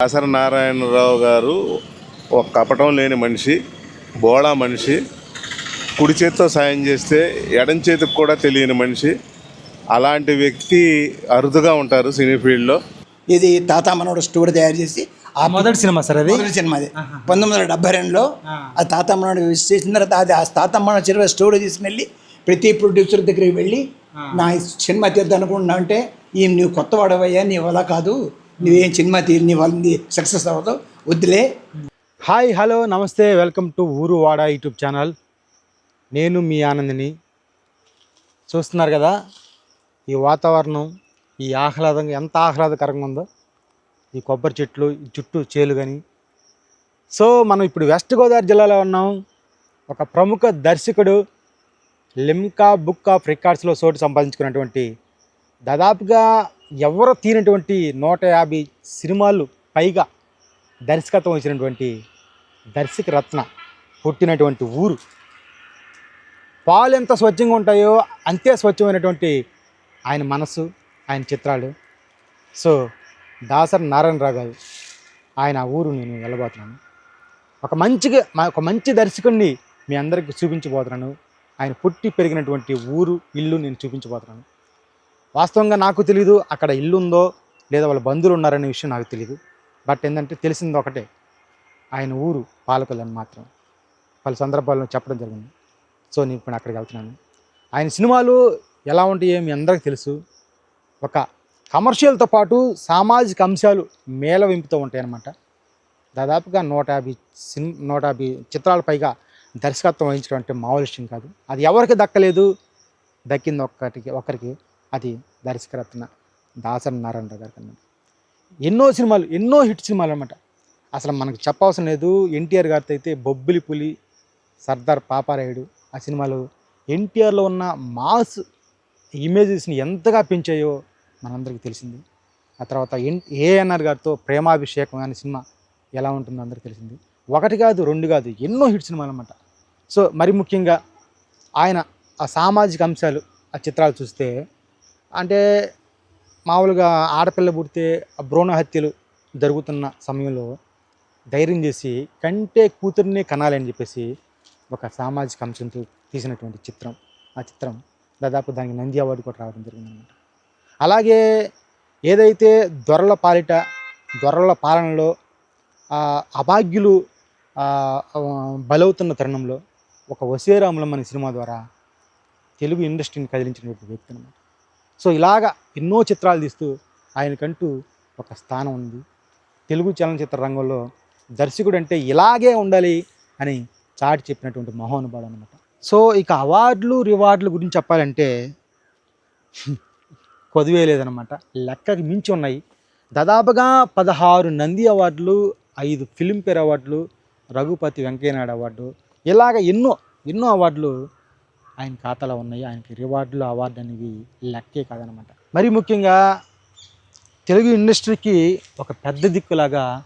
దాసరి నారాయణరావు గారు ఒక కపటం లేని మనిషి బోళా మనిషి కుడి చేత్తో సాయం చేస్తే ఎడం చేతికి కూడా తెలియని మనిషి. అలాంటి వ్యక్తి అరుదుగా ఉంటారు సినీ ఫీల్డ్లో. ఇది తాత మనోడు స్టోరీ తయారు చేసి ఆ మొదటి సినిమా సార్ అది? మొదటి సినిమా అది. పంతొమ్మిది వందల డెబ్బై రెండులో ఆ. తాత మనోడు చేసిన తర్వాత అది ఆ తాత మనోడు చిరువ స్టోరీ తీసుకుని వెళ్ళి ప్రతి ప్రొడ్యూసర్ దగ్గరికి వెళ్ళి నా సినిమా తీద్దాం అనుకుంటున్నా అంటే ఈ నువ్వు కొత్త వాడవయ్యా నీ వల్ల కాదు. నువ్వేం సినిమా తీరి నీ వాళ్ళని సక్సెస్ అవ్వదు. వద్దులే. హాయ్ హలో నమస్తే వెల్కమ్ టు ఊరు వాడ యూట్యూబ్ ఛానల్. నేను మీ ఆనందిని. చూస్తున్నారు కదా ఈ వాతావరణం ఈ ఆహ్లాదంగా ఎంత ఆహ్లాదకరంగా ఉందో. ఈ కొబ్బరి చెట్లు ఈ చుట్టూ చేలు కానీ సో మనం ఇప్పుడు వెస్ట్ గోదావరి జిల్లాలో ఉన్నాం. ఒక ప్రముఖ దర్శకుడు లిమ్కా బుక్ ఆఫ్ రికార్డ్స్లో చోటు సంపాదించుకున్నటువంటి దాదాపుగా ఎవరు తీనటువంటి నూట యాభై సినిమాలు పైగా దర్శకత్వం ఇచ్చినటువంటి దర్శక రత్న పుట్టినటువంటి ఊరు. పాలు ఎంత స్వచ్ఛంగా ఉంటాయో అంతే స్వచ్ఛమైనటువంటి ఆయన మనసు ఆయన చిత్రాలు. సో దాసరి నారాయణరావు గారు ఆయన ఊరు నేను వెళ్ళబోతున్నాను. ఒక మంచిగా మా- ఒక మంచి దర్శకుడిని మీ అందరికి చూపించబోతున్నాను. ఆయన పుట్టి పెరిగినటువంటి ఊరు ఇల్లు నేను చూపించబోతున్నాను. వాస్తవంగా నాకు తెలియదు అక్కడ ఇల్లు ఉందో లేదా వాళ్ళ బంధువులు ఉన్నారనే విషయం నాకు తెలియదు బట్ ఏంటంటే తెలిసింది ఒకటే ఆయన ఊరు పాలకొల్లని మాత్రం. పలు సందర్భాల్లో చెప్పడం జరిగింది. సో నేను ఇప్పుడు అక్కడికి వెళ్తున్నాను. ఆయన సినిమాలు ఎలా ఉంటాయో మీ అందరికీ తెలుసు. ఒక కమర్షియల్తో పాటు సామాజిక అంశాలు మేళవింపుతూ ఉంటాయన్నమాట. దాదాపుగా నూట యాభై సినిమా నూట యాభై చిత్రాల పైగా దర్శకత్వం వహించడం అంటే మామూలు విషయం కాదు. అది ఎవరికి దక్కలేదు? దక్కింది ఒక్కటికి ఒకరికి అది దర్శకరత్న దాసరి నారాయణ గారు అన్నమాట ఎన్నో సినిమాలు ఎన్నో హిట్ సినిమాలు అనమాట అసలు మనకు చెప్పవసరం లేదు. ఎన్టీఆర్ గారితో అయితే బొబ్బిలి పులి సర్దార్ పాపారాయుడు ఆ సినిమాలు ఎన్టీఆర్లో ఉన్న మాస్ ఇమేజెస్ని ఎంతగా పెంచాయో మనందరికీ తెలిసింది. ఆ తర్వాత ఎన్ ఏఎన్ఆర్ గారితో ప్రేమాభిషేకం అనే సినిమా ఎలా ఉంటుందో అందరికీ తెలిసింది. ఒకటి కాదు రెండు కాదు ఎన్నో హిట్ సినిమాలు అనమాట సో మరి ముఖ్యంగా ఆయన ఆ సామాజిక అంశాలు ఆ చిత్రాలు చూస్తే అంటే మామూలుగా ఆడపిల్ల పుడితే భ్రూణ హత్యలు జరుగుతున్న సమయంలో ధైర్యం చేసి కంటే కూతుర్నే కనాలని చెప్పేసి ఒక సామాజిక అంశంతో తీసినటువంటి చిత్రం. ఆ చిత్రం దాదాపు దానికి నంది అవార్డు కూడా రావడం జరిగిందనమాట అలాగే ఏదైతే దొరల పాలిట దొరల పాలనలో అభాగ్యులు బలవుతున్న తరుణంలో ఒక వసేరాములం అనే సినిమా ద్వారా తెలుగు ఇండస్ట్రీని కదిలించినటువంటి వ్యక్తి అనమాట సో ఇలాగా ఎన్నో చిత్రాలు తీస్తూ ఆయనకంటూ ఒక స్థానం ఉంది. తెలుగు చలనచిత్ర రంగంలో దర్శకుడు అంటే ఇలాగే ఉండాలి అని చాటి చెప్పినటువంటి మహోనుభావుడు అనమాట సో ఇక అవార్డులు రివార్డుల గురించి చెప్పాలంటే కొదివే లేదనమాట లెక్కకి మించి ఉన్నాయి. దాదాపుగా పదహారు నంది అవార్డులు ఐదు ఫిల్మ్ఫేర్ అవార్డులు రఘుపతి వెంకయ్యనాయుడు అవార్డు ఇలాగ ఎన్నో ఎన్నో అవార్డులు ఆయన ఖాతాలో ఉన్నాయి. ఆయనకి రివార్డులు అవార్డు అనేవి లెక్కే కాదనమాట. మరి ముఖ్యంగా తెలుగు ఇండస్ట్రీకి ఒక పెద్ద దిక్కులాగా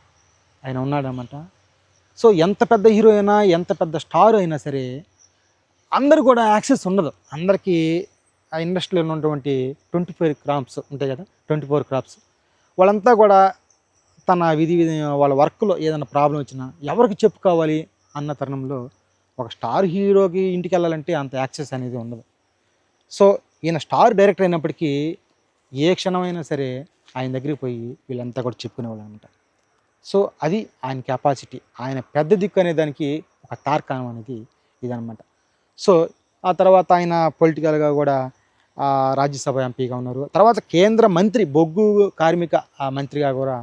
ఆయన ఉన్నాడనమాట. సో ఎంత పెద్ద హీరో అయినా ఎంత పెద్ద స్టార్ అయినా సరే అందరూ కూడా యాక్సెస్ ఉండదు. అందరికీ ఆ ఇండస్ట్రీలో ఉన్నటువంటి ట్వంటీ ఫోర్ క్రాప్స్ ఉంటాయి కదా ట్వంటీ ఫోర్ క్రాప్స్. వాళ్ళంతా కూడా తన విధి విధి వాళ్ళ వర్క్లో ఏదైనా ప్రాబ్లం వచ్చినా ఎవరికి చెప్పుకోవాలి అన్న తరుణంలో ఒక స్టార్ హీరోకి ఇంటికి వెళ్ళాలంటే అంత యాక్సెస్ అనేది ఉండదు. సో ఈయన స్టార్ డైరెక్టర్ అయినప్పటికీ ఏ క్షణమైనా సరే ఆయన దగ్గరికి పోయి వీళ్ళంతా కూడా చెప్పుకునేవాళ్ళు అనమాట. సో అది ఆయన కెపాసిటీ ఆయన పెద్ద దిక్కు అనే దానికి ఒక తార్కాణం అనేది ఇదనమాట. సో ఆ తర్వాత ఆయన పొలిటికల్గా కూడా రాజ్యసభ ఎంపీగా ఉన్నారు. తర్వాత కేంద్ర మంత్రి బొగ్గు కార్మిక ఆ, మంత్రిగా కూడా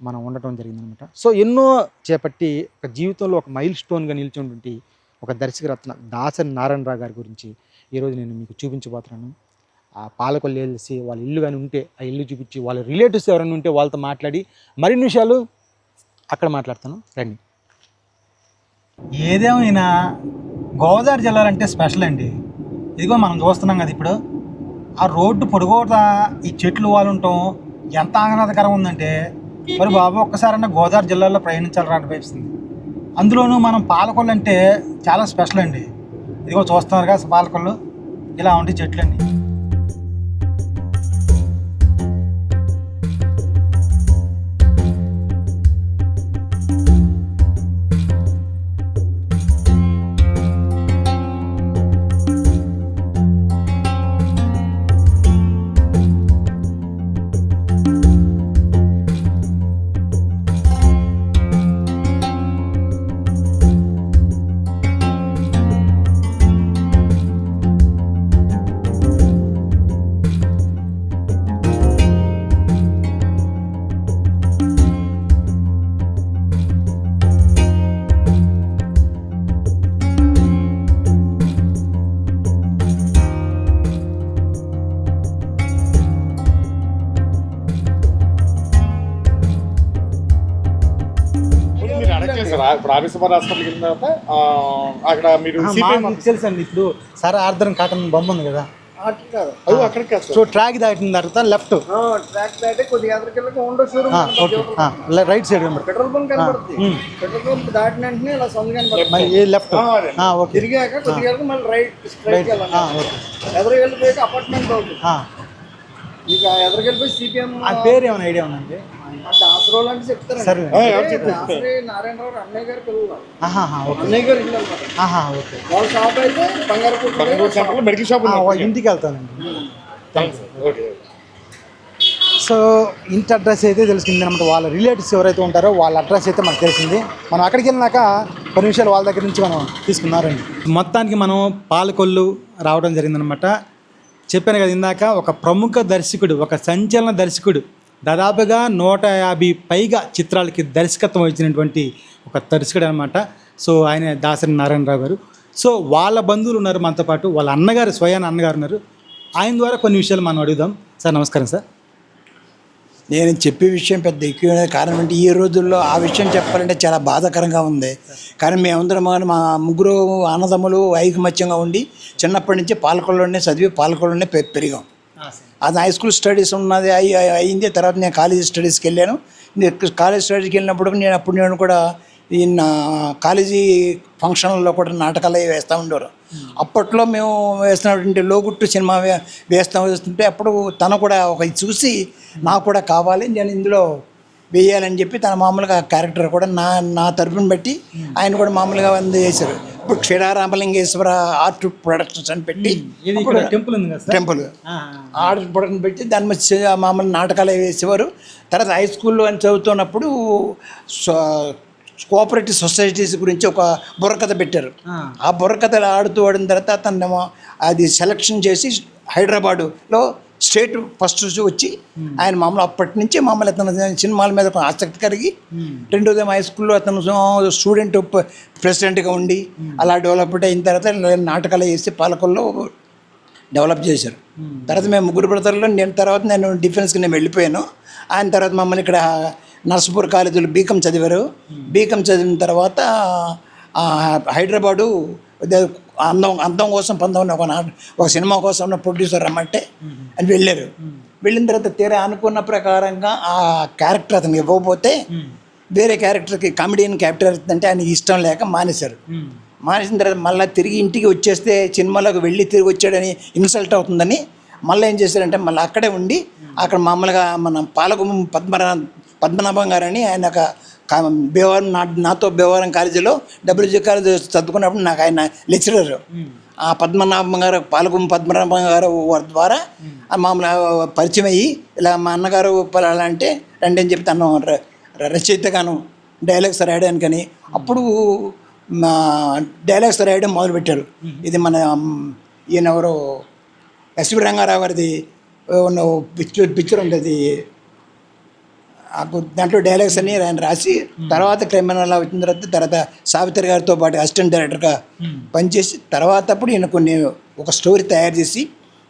మనం ఉండటం జరిగిందనమాట. సో ఎన్నో చేపట్టి ఒక జీవితంలో ఒక మైల్ స్టోన్గా నిలిచినటువంటి ఒక దర్శకరత్న దాసరి నారాయణరావు గారి గురించి ఈరోజు నేను మీకు చూపించబోతున్నాను. ఆ పాలకొల్లు వెళ్ళేసి వాళ్ళ ఇల్లు కానీ ఉంటే ఆ ఇల్లు చూపించి వాళ్ళ రిలేటివ్స్ ఎవరైనా ఉంటే వాళ్ళతో మాట్లాడి మరిన్ని విషయాలు అక్కడ మాట్లాడతాను. రండి. ఏదేమైనా గోదావరి జిల్లాలు అంటే స్పెషల్ అండి. ఇదిగో మనం చూస్తున్నాం కదా ఇప్పుడు. ఆ రోడ్డు పొడుగోట ఈ చెట్లు వాళ్ళు ఉండటం ఎంత ఆహ్లాదకరం ఉందంటే. మరి బాబు ఒక్కసారన్నా గోదావరి జిల్లాలో ప్రయాణించాలి అనిపిస్తుంది. అందులోనూ మనం పాలకొల్లు అంటే చాలా స్పెషల్ అండి. ఇదిగో చూస్తున్నారు కదా పాలకొల్లు. ఇలా ఉండే చెట్లు అండి సార్ ఇప్పుడు ఆఫీసర్ హాస్పిటల్కి వెళ్ళిన తర్వాత ఆ, అక్కడ మీరు తెలుసు అండి. ఇప్పుడు సార్ ఆర్దరం కాటన్ బొమ్మ ఉంది కదా. అది సో ట్రాక్ దాటిన తర్వాత లెఫ్ట్. ట్రాక్ దాటి కొద్దిగా రైట్ సైడ్ పెట్రోల్ బంక్ కనబడుతుంది. పెట్రోల్ బంక్ దాటిన వెంటనే ఇలా సొంత కనబడుతుంది. మరి ఏ లెఫ్ట్? ఓకే. తిరిగాక కొద్దిగా మళ్ళీ రైట్ స్ట్రైట్ వెళ్ళాలి. ఓకే. ఎదురు వెళ్ళిపోయాక అపార్ట్మెంట్ అవుతుంది. ఇక ఎదురు వెళ్ళిపోయి సిపిఎం ఆ పేరు ఏమైనా ఐడియా ఉందండి? దాసరోలు అంటే చెప్తారు సరే దాసరి నారాయణరావు అన్నయ్య గారి పిల్లలు ఆహాహా, ఓకే. అన్నయ్య గారు ఇల్లు అనమాట ఆహా, ఓకే. వాళ్ళ షాప్ అయితే బంగారు మెడికల్ ఇంటికి వెళ్తానండి. ఓకే. సో ఇంటి అడ్రస్ అయితే తెలిసింది అనమాట వాళ్ళ రిలేటివ్స్ ఎవరైతే ఉంటారో వాళ్ళ అడ్రస్ అయితే మనకు తెలిసింది. మనం అక్కడికి వెళ్ళినాక కొన్ని విషయాలు వాళ్ళ దగ్గర నుంచి మనం తీసుకున్నారండి. మొత్తానికి మనం పాలకొల్లు రావడం జరిగిందనమాట చెప్పాను కదా ఇందాక ఒక ప్రముఖ దర్శకుడు ఒక సంచలన దర్శకుడు దాదాపుగా నూట యాభై పైగా చిత్రాలకి దర్శకత్వం వచ్చినటువంటి ఒక దర్శకుడు అనమాట సో ఆయన దాసరి నారాయణరావు గారు. సో వాళ్ళ బంధువులు ఉన్నారు మనతో పాటు. వాళ్ళ అన్నగారు స్వయాన అన్నగారు ఉన్నారు. ఆయన ద్వారా కొన్ని విషయాలు మనం అడుగుదాం. సార్ నమస్కారం సార్. నేను చెప్పే విషయం పెద్ద ఎక్కువ కారణం అంటే ఈ రోజుల్లో ఆ విషయం చెప్పాలంటే చాలా బాధాకరంగా ఉంది. కానీ మేమందరం మా ముగ్గురు అన్నదమ్ములు ఐకమత్యంగా ఉండి చిన్నప్పటి నుంచి పాలకొల్లోనే చదివి పాలకొల్లోనే పెరిగాం. అది హై స్కూల్ స్టడీస్ ఉన్నది అయి అయి- అయింది. తర్వాత నేను కాలేజీ స్టడీస్కి వెళ్ళాను. కాలేజ్ స్టడీస్కి వెళ్ళినప్పుడు నేను అప్పుడు నేను కూడా ఈ నా కాలేజీ ఫంక్షన్లలో కూడా నాటకాలు అవి వేస్తూ ఉండేవారు. అప్పట్లో మేము వేస్తున్నటువంటి లోగుట్టు సినిమా వేస్తూ వేస్తుంటే అప్పుడు తను కూడా ఒక చూసి నాకు కూడా కావాలి నేను ఇందులో వేయాలని చెప్పి తన మామూలుగా క్యారెక్టర్ కూడా నా నా తరపున బట్టి ఆయన కూడా మామూలుగా వంద చేశారు. ఇప్పుడు క్షీరారామలింగేశ్వర ఆర్ట్ ప్రొడక్షన్స్ అని పెట్టి టెంపుల్ టెంపుల్ ఆర్డర్ ప్రొడక్షన్ పెట్టి దాని మీద మామూలు నాటకాలు వేసేవారు. తర్వాత హై స్కూల్లో అని చదువుతున్నప్పుడు కోఆపరేటివ్ సొసైటీస్ గురించి ఒక బుర్రకథ పెట్టారు. ఆ. బుర్రకథలు ఆడుతూ ఆడిన తర్వాత అతను అది సెలక్షన్ చేసి హైదరాబాదులో స్టేట్ ఫస్ట్ వచ్చి ఆయన మామూలు అప్పటి నుంచి మామూలు అతను సినిమాల మీద ఆసక్తి కలిగి రెండోది హై స్కూల్లో అతను స్టూడెంట్ ప్రెసిడెంట్గా ఉండి అలా డెవలప్మెంట్ అయిన తర్వాత నాటకాలు వేసి పాలకొల్లో డెవలప్ చేశారు. తర్వాత మేము ముగ్గురు బ్రదర్లో నేను తర్వాత నేను డిఫెన్స్కి నేను వెళ్ళిపోయాను. ఆయన తర్వాత మమ్మల్ని ఇక్కడ నర్సపూర్ కాలేజీలో బీకం చదివారు. బీకం చదివిన తర్వాత హైదరాబాదు అందం అందం కోసం పందం ఒక ఒక సినిమా కోసం ఉన్న ప్రొడ్యూసర్ రమ్మంటే అని వెళ్ళారు. వెళ్ళిన తర్వాత తీరా అనుకున్న ప్రకారంగా ఆ క్యారెక్టర్ అతనికి ఇవ్వకపోతే వేరే క్యారెక్టర్కి కామెడియన్ క్యారెక్టర్ అంటే ఆయనకి ఇష్టం లేక మానేశారు. మానేసిన తర్వాత మళ్ళీ తిరిగి ఇంటికి వచ్చేస్తే సినిమాలోకి వెళ్ళి తిరిగి వచ్చాడని ఇన్సల్ట్ అవుతుందని మళ్ళీ ఏం చేశారంటే మళ్ళీ అక్కడే ఉండి అక్కడ మామూలుగా మన పాలగు పద్మనా పద్మనాభం గారని ఆయన ఒక భీమవరం నా నాతో భీమవరం కాలేజీలో డబ్ల్యూజీ కాలేజీ చదువుకున్నప్పుడు నాకు ఆయన లెక్చరర్ ఆ పద్మనాభం గారు పాలకుం పద్మనాభం గారు వారి ద్వారా మామూలు మామూలుగా పరిచయం అయ్యి ఇలా మా అన్నగారు అలా అంటే రండి అని చెప్పి తను రచయితగాను డైలాగ్స్ రాయడానికని అప్పుడు మా డైలాగ్స్ రాయడం మొదలుపెట్టారు. ఇది మన మ్, ఈయన ఎస్వి రంగారావు గారిది ఉన్న పిక్చర్ పిక్చర్ ఉండేది. దాంట్లో డైలాగ్స్ అన్ని ఆయన రాసి తర్వాత క్రిమినల్ వచ్చిన తర్వాత తర్వాత సావిత్రి గారితో పాటు అసిస్టెంట్ డైరెక్టర్గా పనిచేసి తర్వాత అప్పుడు ఈయన కొన్ని ఒక స్టోరీ తయారు చేసి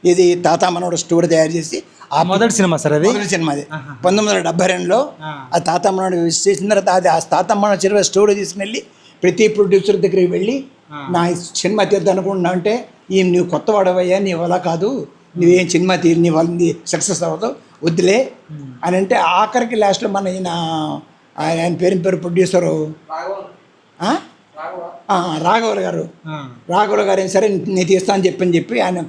ఇది తాత మనోడు స్టోరీ తయారు చేసి ఆ మొదటి సినిమా సార్ అది? మొదటి సినిమా అది. పంతొమ్మిది వందల డెబ్బై రెండులో ఆ. తాతమ్మనాడు చేసిన తర్వాత అది ఆ తాతమ్మనాడు చిరువ స్టోరీ తీసుకుని వెళ్ళి ప్రతి ప్రొడ్యూసర్ దగ్గరికి వెళ్ళి నా సినిమా తీద్దాం అనుకుంటున్నా అంటే ఈ నువ్వు కొత్త వాడవయ్యా నీ వల్ల కాదు నువ్వేం సినిమా తీ నీ వల్ల సక్సెస్ అవ్వదు. వద్దులే అని అంటే ఆఖరికి లాస్ట్లో మన ఈయన ఆయన ఆయన పేరు పేరు ప్రొడ్యూసరు? రాఘవల్ గారు. రాఘవల్ గారు ఏం సరే నేను తీస్తా అని చెప్పని చెప్పి ఆయన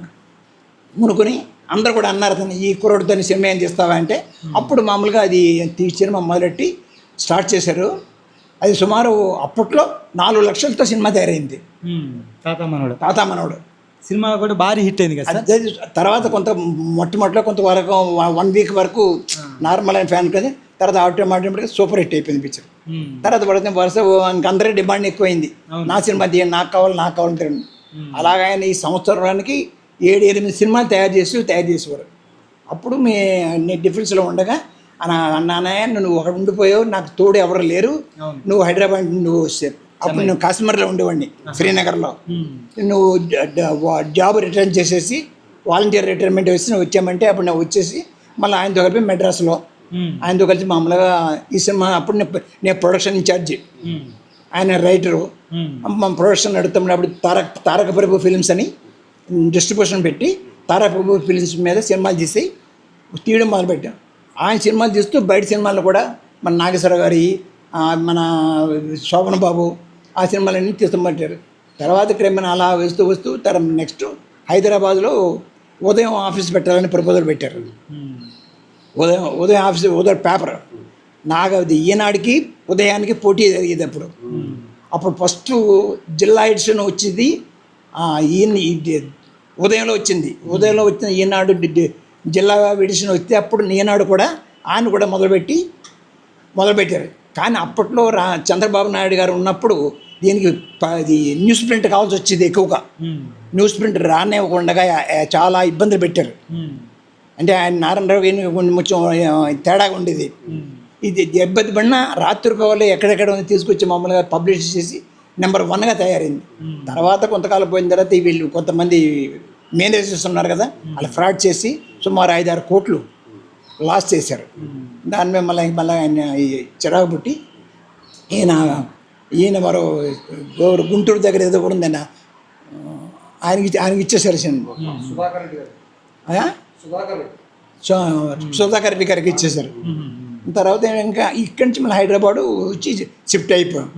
మునుకొని అందరు కూడా అన్నారు అతను ఈ కుర్రోడితో సినిమా ఏం తీస్తావా అంటే అప్పుడు మామూలుగా అది తీ సినిమా మొదలెట్టి స్టార్ట్ చేశారు. అది సుమారు అప్పట్లో నాలుగు లక్షలతో సినిమా తయారైంది. తాత మనోడు. తాత మనోడు. సినిమా కూడా భారీ హిట్ అయింది కదా సార్? తర్వాత కొంత మొట్టమొదటిలో కొంత వరకు వన్ వీక్ వరకు నార్మల్ అయిన ఫ్యాన్ కదా తర్వాత ఆటోమేటిక్ సూపర్ హిట్ అయిపోయింది పిక్చర్ తర్వాత పడితే వరుస అందరి డిమాండ్ ఎక్కువైంది. నా సినిమా తీయండి నాకు కావాలి నాకు కావాలి తిరండి అలాగే ఆయన ఈ సంవత్సరానికి ఏడు ఎనిమిది సినిమాలు తయారు చేసి తయారు చేసేవారు. అప్పుడు మీ నీ డిఫెన్స్లో ఉండగా అన్న అన్నయ్య నువ్వు ఒకడు ఉండిపోయావు నాకు తోడు ఎవరు లేరు. నువ్వు హైదరాబాద్ నువ్వు అప్పుడు నువ్వు కాశ్మీర్లో ఉండేవాడిని శ్రీనగర్లో. నువ్వు జాబ్ రిటర్న్ చేసేసి వాలంటీర్ రిటైర్మెంట్ నువ్వు వచ్చామంటే అప్పుడు నువ్వు వచ్చేసి మళ్ళీ ఆయనతో కలిపి మెడ్రాస్లో. ఆయనతో కలిసి మామూలుగా ఈ సినిమా అప్పుడు నేను నేను ప్రొడక్షన్ ఇన్ఛార్జి. ఆయన రైటరు. మా ప్రొడక్షన్ నడుతున్నప్పుడు తారక తారక ప్రభు ఫిలిమ్స్ అని డిస్ట్రిబ్యూషన్ పెట్టి తారక ప్రభు ఫిలిమ్స్ మీద సినిమాలు తీసి తీయడం మొదలుపెట్టాం. ఆయన సినిమాలు తీస్తూ బయట సినిమాలు కూడా మన నాగేశ్వర గారి మన శోభన్ బాబు ఆ సినిమాలన్నీ తీసుకోమంటారు తర్వాత క్రమేణా అలా వస్తూ వస్తూ తర నెక్స్ట్ హైదరాబాద్లో ఉదయం ఆఫీస్ పెట్టాలని ప్రపోజల్ పెట్టారు. ఉదయం ఉదయం ఆఫీస్ ఉదయం పేపర్. నాకు అది ఈనాడికి ఉదయానికి పోటీ జరిగేది అప్పుడు అప్పుడు ఫస్ట్ జిల్లా ఎడిషన్ వచ్చింది. ఈయన ఉదయంలో వచ్చింది. ఉదయంలో వచ్చిన ఈనాడు జిల్లా ఎడిషన్ వస్తే అప్పుడు ఈనాడు కూడా ఆయన కూడా మొదలుపెట్టి మొదలుపెట్టారు. కానీ అప్పట్లో రా చంద్రబాబు నాయుడు గారు ఉన్నప్పుడు దీనికి ఇది న్యూస్ ప్రింట్ కావాల్సి వచ్చేది ఎక్కువగా. న్యూస్ ప్రింట్ రానివ్వకుండా చాలా ఇబ్బందులు పెట్టారు. అంటే ఆయన నారాయణరావు గారిని కొంచెం తేడాగా ఉండేది. ఇది ఇబ్బంది పడినా రాత్రి కావాలి ఎక్కడెక్కడ ఉంది తీసుకొచ్చి మామూలుగా పబ్లిష్ చేసి నెంబర్ వన్గా తయారైంది. తర్వాత కొంతకాలం పోయిన తర్వాత వీళ్ళు కొంతమంది మేనేజర్స్ ఉన్నారు కదా వాళ్ళు ఫ్రాడ్ చేసి సుమారు ఐదారు కోట్లు లాస్ చేశారు. దాని మీద మళ్ళీ మళ్ళీ ఆయన ఈ చిరాకు పుట్టి ఈయన ఈయన మరో గోరు- గుంటూరు దగ్గర ఏదో కూడా ఉందన్న ఆయనకి ఆయనకి ఇచ్చేసారు సినిమా. సుధాకర్ రెడ్డి గారికి ఇచ్చేసారు తర్వాత ఇంకా ఇక్కడి నుంచి మళ్ళీ హైదరాబాదు వచ్చి షిఫ్ట్ అయిపోయాం.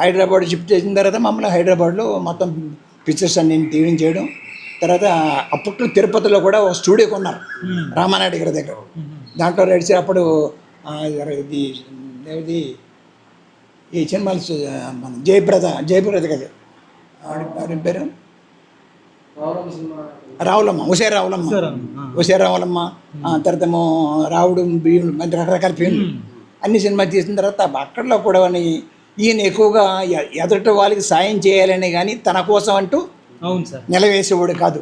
హైదరాబాద్ షిఫ్ట్ చేసిన తర్వాత మమ్మల్ని హైదరాబాద్లో మొత్తం పిక్చర్స్ అన్ని తీయడం చేయడం తర్వాత అప్పట్లో తిరుపతిలో కూడా ఒక స్టూడియో కొన్నారు. రామానాయుడు గారి దగ్గర. దాంట్లో నడిచి అప్పుడు ఇది ఏది ఈ సినిమాలు మన జయప్రద జయప్రద కదా పేరు? రావులమ్మ ఉషే రావులమ్మ. ఉషే రావులమ్మ ఆ, తర్వాత ఏమో రావుడు బియ్యుడు మంచి రకరకాల పేర్లు అన్ని సినిమా తీసిన తర్వాత అక్కడలో కూడా ఈయన ఎక్కువగా ఎదుటి వాళ్ళకి సాయం చేయాలని కానీ తన కోసం అంటూ నిలవేసేవాడు కాదు.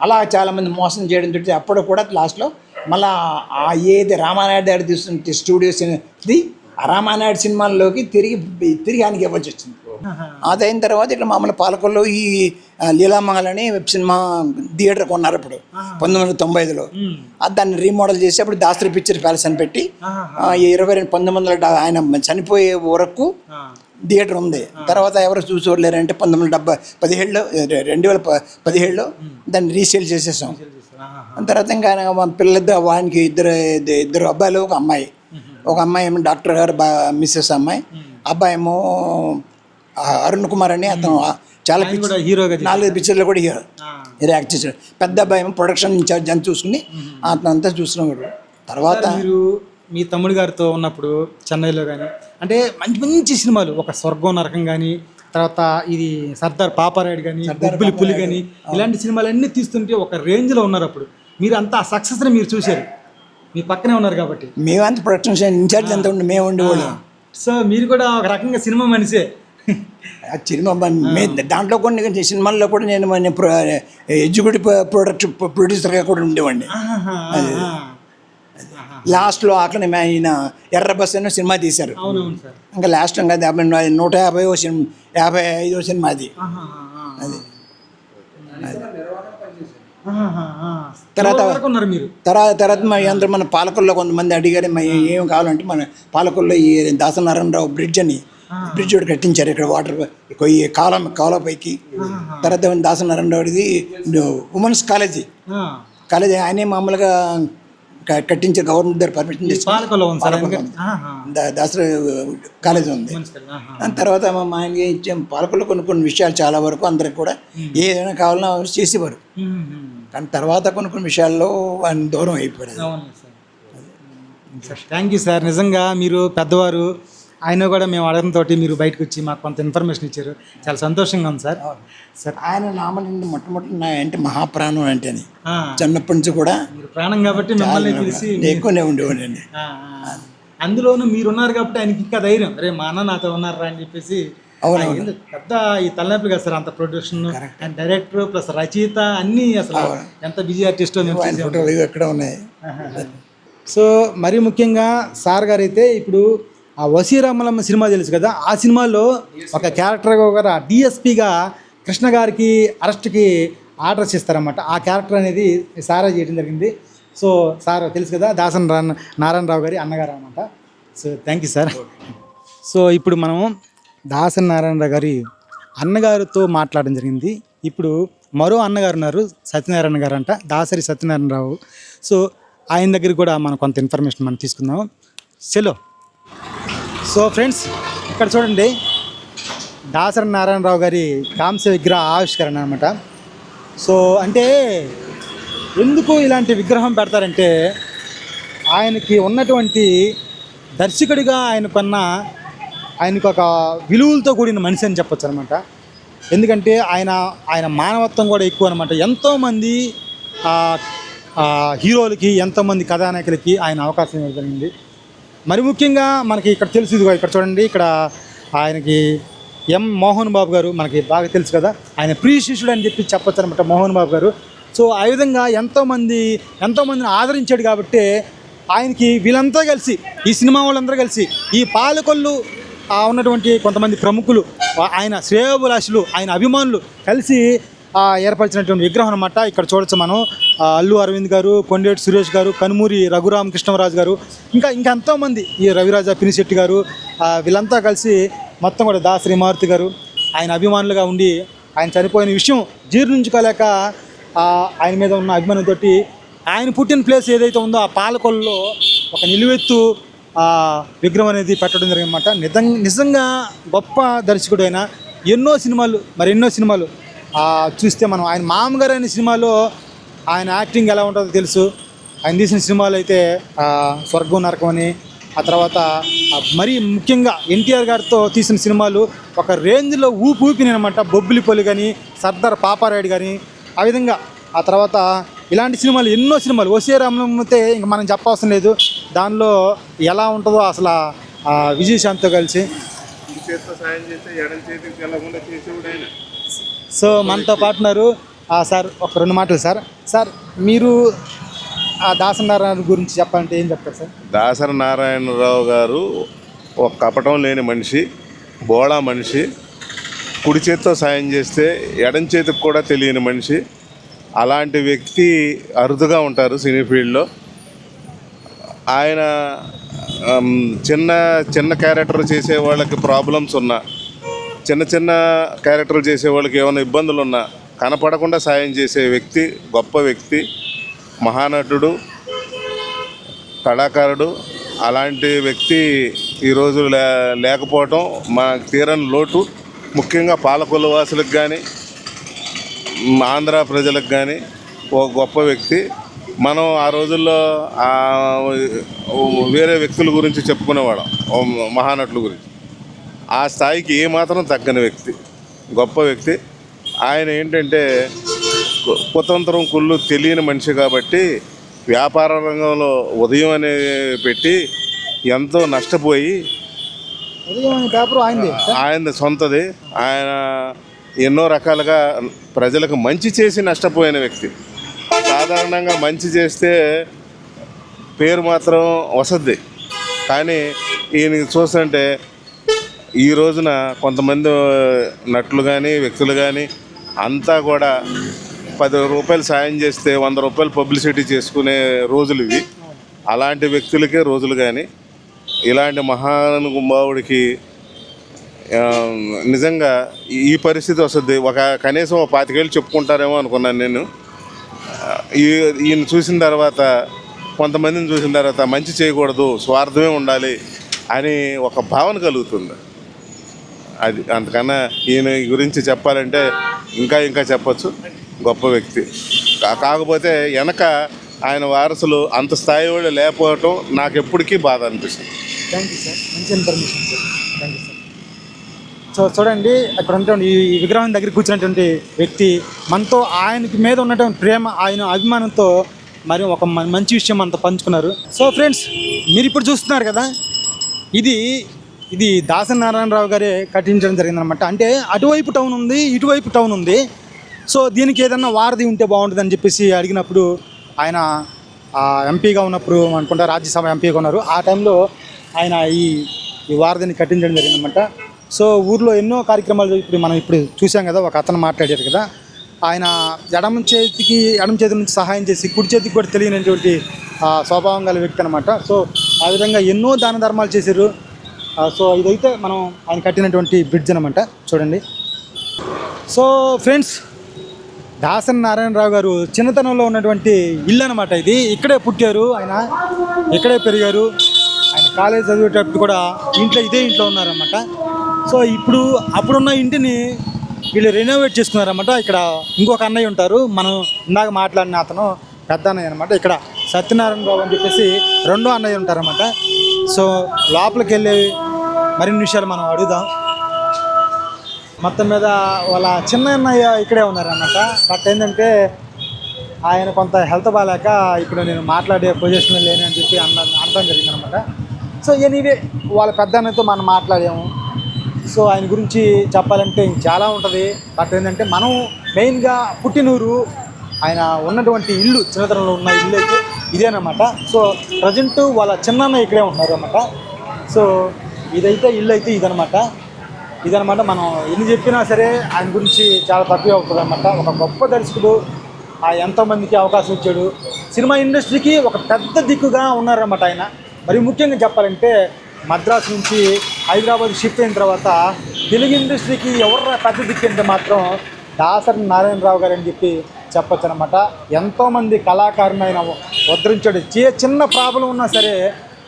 అలా చాలామంది మోసం చేయడం తోటి అప్పుడు కూడా లాస్ట్లో మళ్ళా ఆ ఏది రామానాయుడు గారు తీస్తున్న స్టూడియో ఇది ఆ రామానాయుడు సినిమాల్లోకి తిరిగి తిరిగి ఆయనకి ఇవ్వాల్సి వచ్చింది. అదైన తర్వాత ఇక్కడ మామూలు పాలకొల్లో ఈ ఆ, లీలామంగళ అని వెబ్ సినిమా థియేటర్ కొన్నారు ఇప్పుడు పంతొమ్మిది వందల తొంభై ఐదులో అది దాన్ని రీమోడల్ చేసి అప్పుడు దాసరి పిక్చర్ ప్యాలెస్ అని పెట్టి ఇరవై రెండు పంతొమ్మిది వందల ఆయన చనిపోయే వరకు థియేటర్ ఉంది. తర్వాత ఎవరు చూసి చూడలేరంటే పంతొమ్మిది వందల డెబ్బై పదిహేడులో రెండు వేల పదిహేడులో దాన్ని రీసేల్ చేసేసాం. తర్వాత ఇంకా ఆయన మా పిల్లలిద్దరు వానికి ఇద్దరు ఇద్ద- ఇద్దరు అబ్బాయిలు ఒక అమ్మాయి. ఒక అమ్మాయి ఏమో డాక్టర్ గారు బా మిస్సెస్ అమ్మాయి. అబ్బాయి ఏమో అరుణ్ కుమార్ అని అతను చాలా హీరోగా నాలుగు పిక్చర్లు కూడా హీరో. హీరో యాక్ట్ చేశాడు. పెద్ద అబ్బాయి ఏమో ప్రొడక్షన్ ఇన్ఛార్జ్ అని చూసుకుని అతను అంతా చూస్తున్నాడు తర్వాత మీ తమ్ముడు గారితో ఉన్నప్పుడు చెన్నైలో కానీ అంటే మంచి మంచి సినిమాలు ఒక స్వర్గం నరకం కానీ తర్వాత ఇది సర్దార్ పాపారాయుడు కానీ బొబ్బిలి పులి కానీ ఇలాంటి సినిమాలన్నీ తీస్తుంటే ఒక రేంజ్లో ఉన్నారు అప్పుడు. మీరు అంతా ఆ సక్సెస్ని మీరు చూశారు. మీ పక్కనే ఉన్నారు కాబట్టి. మేమంతా ప్రొడక్షన్ ఇన్ఛార్జ్ ఎంత ఉండి మేము ఉండేవాళ్ళం సో మీరు కూడా ఒక రకంగా సినిమా మనిషే. ఆ సినిమా దాంట్లో కొన్ని సినిమాల్లో కూడా నేను ఎగ్జిక్యూటివ్ ప్రొడక్ట్ ప్రొడ్యూసర్గా కూడా ఉండేవాడిని. లాస్ట్లో అక్కడ ఆయన ఎర్ర బస్ అనే సినిమా తీశారు. ఇంకా లాస్ట్ ఇంకా యాభై నూట యాభై సినిమా యాభై ఐదో సినిమా అది. తర్వాత ఉన్నారు మీరు? తర్వాత తర్వాత మా అందరూ మన పాలకొల్లో కొంతమంది అడిగారు మా ఏం కావాలంటే మన పాలకొల్లో ఈ దాసనారాయణరావు బ్రిడ్జ్ అని బ్రిడ్జ్ ఒకటి కట్టించారు ఇక్కడ వాటర్ ఈ కాలం కాలువ పైకి తర్వాత దాసనారాయణరావుది ఉమెన్స్ కాలేజీ కాలేజీ ఆయనే మామూలుగా క- కట్టించారు గవర్నమెంట్ దగ్గర పర్మిషన్ తీసుకుని దాసరా కాలేజీ ఉంది. దాని తర్వాత మా ఆయనకి ఇచ్చాం? పాలకులు కొన్ని కొన్ని విషయాలు చాలా వరకు అందరికి కూడా ఏదైనా కావాలన్నా చేసేవారు. కానీ తర్వాత కొన్ని కొన్ని విషయాల్లో ఆయన దూరం అయిపోయారు. Thank you sir. నిజంగా మీరు పెద్దవారు ఆయన కూడా మేము అడగడంతో మీరు బయటకు వచ్చి మాకు కొంత ఇన్ఫర్మేషన్ ఇచ్చారు. చాలా సంతోషంగా ఉంది సార్. సార్ ఆయన నామని మొట్టమొదటి నా అంటే మహాప్రాణం అంటే అని. చిన్నప్పటి నుంచి కూడా మీరు ప్రాణం కాబట్టి మిమ్మల్ని తెలిసి ఎక్కువనే ఉండేవాడండి. అందులోనూ మీరున్నారు కాబట్టి ఆయనకి ఇంకా ధైర్యం. రే మా అన్న నాతో ఉన్నారా అని చెప్పేసి ఏందో పెద్ద ఈ తలనొప్పి కదా సార్ అంత ప్రొడ్యూషన్ అండ్ డైరెక్టర్ ప్లస్ రచయిత అన్నీ అసలు ఎంత బిజీ ఆర్టిస్ట్ ఎక్కడ ఉన్నాయి. సో మరీ ముఖ్యంగా సార్ గారు అయితే ఇప్పుడు ఆ వసీరామలమ్మ సినిమా తెలుసు కదా? ఆ సినిమాలో ఒక క్యారెక్టర్ ఒక డిఎస్పిగా కృష్ణ గారికి అరెస్ట్కి ఆర్డర్స్ ఇస్తారన్నమాట ఆ క్యారెక్టర్ అనేది సారా చేయడం జరిగింది. సో సార్ తెలుసు కదా దాసన్ రా నారాయణరావు గారి అన్నగారు అనమాట so thank you sir so ఇప్పుడు మనం దాసరి నారాయణరావు గారి అన్నగారితో మాట్లాడడం జరిగింది. ఇప్పుడు మరో అన్నగారు ఉన్నారు సత్యనారాయణ గారు అంట దాసరి సత్యనారాయణరావు. సో ఆయన దగ్గర కూడా మనం కొంత ఇన్ఫర్మేషన్ మనం తీసుకుందాం. సెలో. సో ఫ్రెండ్స్ ఇక్కడ చూడండి. దాసరి నారాయణరావు గారి కాంస్య విగ్రహ ఆవిష్కరణ అనమాట సో అంటే ఎందుకు ఇలాంటి విగ్రహం పెడతారంటే ఆయనకి ఉన్నటువంటి దర్శకుడిగా ఆయన ఆయనకున్న ఆయనకు ఒక విలువలతో కూడిన మనిషి అని చెప్పొచ్చు అనమాట ఎందుకంటే ఆయన ఆయన మానవత్వం కూడా ఎక్కువ అనమాట ఎంతోమంది హీరోలకి ఎంతోమంది కథానాయకులకి ఆయన అవకాశం జరిగింది మరి ముఖ్యంగా మనకి ఇక్కడ తెలుసు ఇదిగో ఇక్కడ చూడండి ఇక్కడ ఆయనకి ఎం మోహన్ బాబు గారు మనకి బాగా తెలుసు కదా ఆయన ప్రియ శిష్యుడు అని చెప్పి చెప్పొచ్చు అనమాట మోహన్ బాబు గారు. సో ఆ విధంగా ఎంతోమంది ఎంతోమందిని ఆదరించాడు కాబట్టి ఆయనకి వీళ్ళంతా కలిసి ఈ సినిమా వాళ్ళందరూ కలిసి ఈ పాలకొల్లు ఉన్నటువంటి కొంతమంది ప్రముఖులు ఆయన శ్రేయోభిలాషులు ఆయన అభిమానులు కలిసి ఏర్పరిచినటువంటి విగ్రహం అనమాట ఇక్కడ చూడొచ్చు మనం. అల్లు అరవింద్ గారు కొండేటి సురేష్ గారు కనుమూరి రఘురామ కృష్ణరాజు గారు ఇంకా ఇంకా ఎంతోమంది ఈ రవిరాజ పినిశెట్టి గారు వీళ్ళంతా కలిసి మొత్తం కూడా దాసరి మారుతి గారు ఆయన అభిమానులుగా ఉండి ఆయన చనిపోయిన విషయం జీర్ణించుకోలేక ఆయన మీద ఉన్న అభిమానంతో ఆయన పుట్టిన ప్లేస్ ఏదైతే ఉందో ఆ పాలకొల్లో ఒక నిలువెత్తు విగ్రహం అనేది పెట్టడం జరిగిందన్నమాట. నిజంగా నిజంగా గొప్ప దర్శకుడైన ఎన్నో సినిమాలు మరి ఎన్నో సినిమాలు చూస్తే మనం ఆయన మామగారు అనే సినిమాలో ఆయన యాక్టింగ్ ఎలా ఉంటుందో తెలుసు. ఆయన తీసిన సినిమాలు అయితే స్వర్గం నరకం అని ఆ తర్వాత మరీ ముఖ్యంగా ఎన్టీఆర్ గారితో తీసిన సినిమాలు ఒక రేంజ్లో ఊపి ఊపినమాట బొబ్బిలిపల్లి కానీ సర్దార్ పాపారాయుడు కానీ ఆ విధంగా. ఆ తర్వాత ఇలాంటి సినిమాలు ఎన్నో సినిమాలు. వసే రామతే ఇంక మనం చెప్పవసరం లేదు. దానిలో ఎలా ఉంటుందో అసలు ఆ విజయశాంతితో కలిసి. చేతితో సాయం చేస్తే ఎడం చేతికి తెల్లకుండా చేసేవాడు ఆయన. సో మనతో పాటున్నారు సార్ ఒక రెండు మాటలు సార్. సార్ మీరు ఆ దాసనారాయణ గురించి చెప్పాలంటే ఏం చెప్తారు సార్? దాసరి నారాయణరావు గారు ఒక కపటం లేని మనిషి బోళా మనిషి కుడి చేతితో సాయం చేస్తే ఎడం చేతికి కూడా తెలియని మనిషి. అలాంటి వ్యక్తి అరుదుగా ఉంటారు సినీ ఫీల్డ్లో. ఆయన చిన్న చిన్న క్యారెక్టర్ చేసే వాళ్ళకి ప్రాబ్లమ్స్ ఉన్నా చిన్న చిన్న క్యారెక్టర్లు చేసే వాళ్ళకి ఏమైనా ఇబ్బందులు ఉన్నా కనపడకుండా సాయం చేసే వ్యక్తి గొప్ప వ్యక్తి మహానటుడు కళాకారుడు అలాంటి వ్యక్తి ఈరోజు లే లేకపోవటం మా తీరని లోటు. ముఖ్యంగా పాలకొల్లు వాసులకు కానీ ఆంధ్ర ప్రజలకు కానీ ఒక గొప్ప వ్యక్తి. మనం ఆ రోజుల్లో వేరే వ్యక్తుల గురించి చెప్పుకునేవాళ్ళం మహానటుల గురించి. ఆ స్థాయికి ఏమాత్రం తగ్గని వ్యక్తి గొప్ప వ్యక్తి. ఆయన ఏంటంటే కుతంత్రం కుళ్ళు తెలియని మనిషి కాబట్టి వ్యాపార రంగంలో ఉదయం అనేది పెట్టి ఎంతో నష్టపోయి ఆయన సొంతది. ఆయన ఎన్నో రకాలుగా ప్రజలకు మంచి చేసి నష్టపోయిన వ్యక్తి. సాధారణంగా మంచి చేస్తే పేరు మాత్రం వసద్ది. కానీ ఈయన చూస్తుంటే ఈ రోజున కొంతమంది నటులు కానీ వ్యక్తులు కానీ అంతా కూడా పది రూపాయలు సాయం చేస్తే వంద రూపాయలు పబ్లిసిటీ చేసుకునే రోజులు ఇవి. అలాంటి వ్యక్తులకే రోజులు కానీ ఇలాంటి మహానుభావుడికి నిజంగా ఈ పరిస్థితి వస్తుంది. ఒక కనీసం ఒక పాతికేళ్ళు చెప్పుకుంటారేమో అనుకున్నాను నేను. ఈ ఈయన చూసిన తర్వాత కొంతమందిని చూసిన తర్వాత మంచి చేయకూడదు స్వార్థమే ఉండాలి అని ఒక భావన కలుగుతుంది. అది అంతకన్నా ఈయన గురించి చెప్పాలంటే ఇంకా ఇంకా చెప్పచ్చు. గొప్ప వ్యక్తి. కాకపోతే వెనక ఆయన వారసులు అంత స్థాయి వాళ్ళు లేకపోవటం నాకు ఎప్పటికీ బాధ అనిపిస్తుంది. థ్యాంక్ యూ సార్ మంచి information sir thank you sir so చూడండి అక్కడ ఉన్నటువంటి ఈ విగ్రహం దగ్గర కూర్చున్నటువంటి వ్యక్తి మనతో ఆయనకి మీద ఉన్నటువంటి ప్రేమ ఆయన అభిమానంతో మరి ఒక మంచి విషయం మనతో పంచుకున్నారు. సో ఫ్రెండ్స్ మీరు ఇప్పుడు చూస్తున్నారు కదా ఇది ఇది దాసరి నారాయణరావు గారే కట్టించడం జరిగిందనమాట అంటే అటువైపు టౌన్ ఉంది ఇటువైపు టౌన్ ఉంది. సో దీనికి ఏదన్నా వారధి ఉంటే బాగుంటుందని చెప్పేసి అడిగినప్పుడు ఆయన ఎంపీగా ఉన్నప్పుడు అనుకుంటా రాజ్యసభ ఎంపీగా ఉన్నారు. ఆ టైంలో ఆయన ఈ ఈ వారధిని కట్టించడం జరిగిందనమాట సో ఊర్లో ఎన్నో కార్యక్రమాలు ఇప్పుడు మనం ఇప్పుడు చూసాం కదా ఒక అతను మాట్లాడారు కదా. ఆయన ఎడమ చేతికి ఎడమ చేతి నుంచి సహాయం చేసి కుడి చేతికి కూడా తెలియనటువంటి స్వభావం గల వ్యక్తి అనమాట సో ఆ విధంగా ఎన్నో దాన ధర్మాలు చేశారు. సో ఇదైతే మనం ఆయన కట్టినటువంటి బ్రిడ్జ్ అనమాట చూడండి. సో ఫ్రెండ్స్ దాసన్ నారాయణరావు గారు చిన్నతనంలో ఉన్నటువంటి ఇల్లు అనమాట ఇది. ఇక్కడే పుట్టారు ఆయన. ఇక్కడే పెరిగారు. ఆయన కాలేజ్ చదివేటప్పుడు కూడా ఇంట్లో ఇదే ఇంట్లో ఉన్నారనమాట సో ఇప్పుడు అప్పుడున్న ఇంటిని వీళ్ళు రెనోవేట్ చేసుకున్నారన్నమాట. ఇక్కడ ఇంకొక అన్నయ్య ఉంటారు. మనం ఇందాక మాట్లాడిన అతను పెద్ద అన్నయ్య అనమాట ఇక్కడ సత్యనారాయణ బాబు అని చెప్పేసి రెండో అన్నయ్య ఉంటారన్నమాట. సో లోపలికి వెళ్ళి మరిన్ని విషయాలు మనం అడుగుదాం. మొత్తం మీద వాళ్ళ చిన్న అన్నయ్య ఇక్కడే ఉన్నారన్నమాట. బట్ ఏంటంటే ఆయన కొంత హెల్త్ బాగాలేక ఇప్పుడు నేను మాట్లాడే పొజిషన్లో లేని అని చెప్పి అన్న అనడం జరిగిందనమాట సో ఎనీవే వాళ్ళ పెద్ద అన్నయ్యతో మనం మాట్లాడాము. సో ఆయన గురించి చెప్పాలంటే చాలా ఉంటుంది. బట్ ఏంటంటే మనం మెయిన్గా పుట్టినూరు ఆయన ఉన్నటువంటి ఇల్లు చిన్నతనంలో ఉన్న ఇల్లు అయితే ఇదేనమాట. సో ప్రజెంట్ వాళ్ళ చిన్నన్న ఇక్కడే ఉంటున్నారు అనమాట సో ఇదైతే ఇల్లు అయితే ఇదనమాట ఇదనమాట మనం ఎన్ని చెప్పినా సరే ఆయన గురించి చాలా తక్కువ అవుతుంది అనమాట ఒక గొప్ప దర్శకుడు ఆ ఎంతోమందికి అవకాశం ఇచ్చాడు. సినిమా ఇండస్ట్రీకి ఒక పెద్ద దిక్కుగా ఉన్నారన్నమాట ఆయన. మరి ముఖ్యంగా చెప్పాలంటే మద్రాసు నుంచి హైదరాబాద్ షిఫ్ట్ అయిన తర్వాత తెలుగు ఇండస్ట్రీకి ఎవరు పెద్ద దిక్కు అంటే మాత్రం దాసరి నారాయణరావు గారు అని చెప్పి చెప్పచ్చు అనమాట ఎంతోమంది కళాకారుని ఆయన ఉద్ధరించాడు. చే- చిన్న ప్రాబ్లం ఉన్నా సరే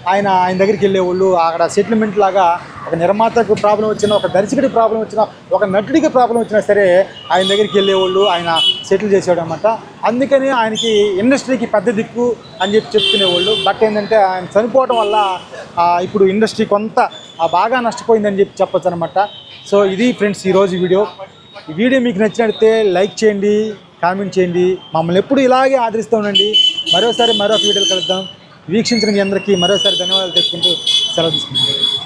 ఆయన ఆయన దగ్గరికి వెళ్ళేవాళ్ళు అక్కడ సెటిల్మెంట్ లాగా ఒక నిర్మాతకు ప్రాబ్లం వచ్చినా ఒక దర్శకుడి ప్రాబ్లం వచ్చినా ఒక నటుడికి ప్రాబ్లం వచ్చినా సరే ఆయన దగ్గరికి వెళ్ళేవాళ్ళు ఆయన సెటిల్ చేసేవాడు అనమాట అందుకని ఆయనకి ఇండస్ట్రీకి పెద్ద దిక్కు అని చెప్పి చెప్పుకునేవాళ్ళు బట్ ఏంటంటే ఆయన చనిపోవడం వల్ల ఇప్పుడు ఇండస్ట్రీ కొంత బాగా నష్టపోయిందని చెప్పి చెప్పచ్చు అనమాట సో ఇది ఫ్రెండ్స్ ఈరోజు వీడియో. ఈ వీడియో మీకు నచ్చినట్లయితే లైక్ చేయండి. కామెంట్ చేయండి. మమ్మల్ని ఎప్పుడు ఇలాగే ఆదరిస్తూ ఉండండి. మరోసారి మరొక వీడియోలు కలుద్దాం. వీక్షించిన మీ అందరికీ మరోసారి ధన్యవాదాలు తెలుసుకుంటూ సెలవు తీసుకుంటాం